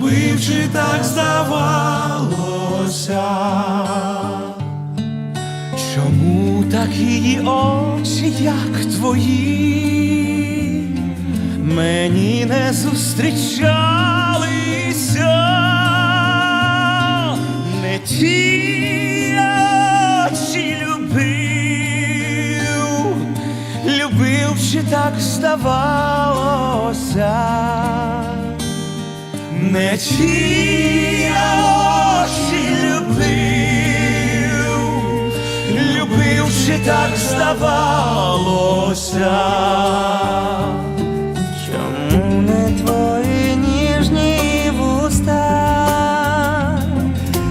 Любив так здавалося. Чому так її очі, як твої, мені не зустрічалися, не ті любив, любив, чи так здавалося, не очі любив, любив, чи так здавалося. Чому не твої ніжні вуста?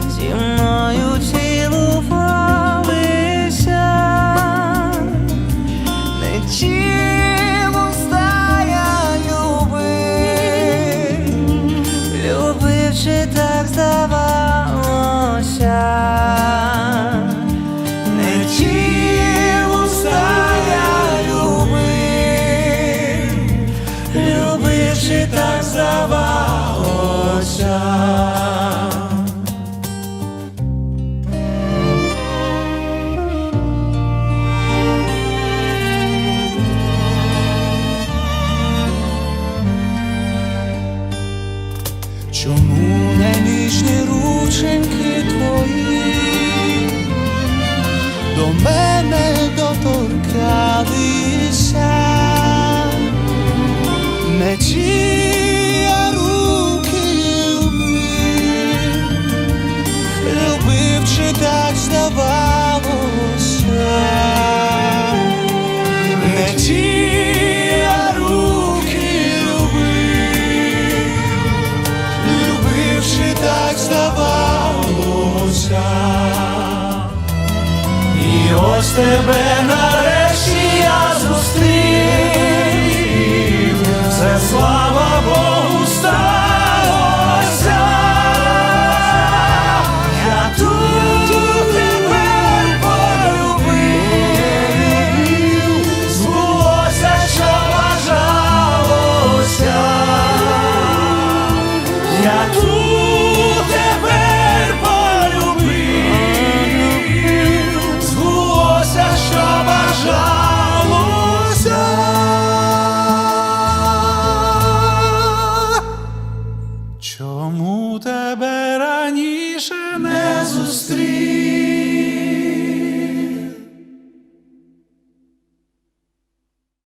Зі мною цілувалися, чи так здавалося, не ті уста я любив. Любив, чи так здавалося. Чому Не ніжні рученьки твої? До мене доторкалися, тебе нарешті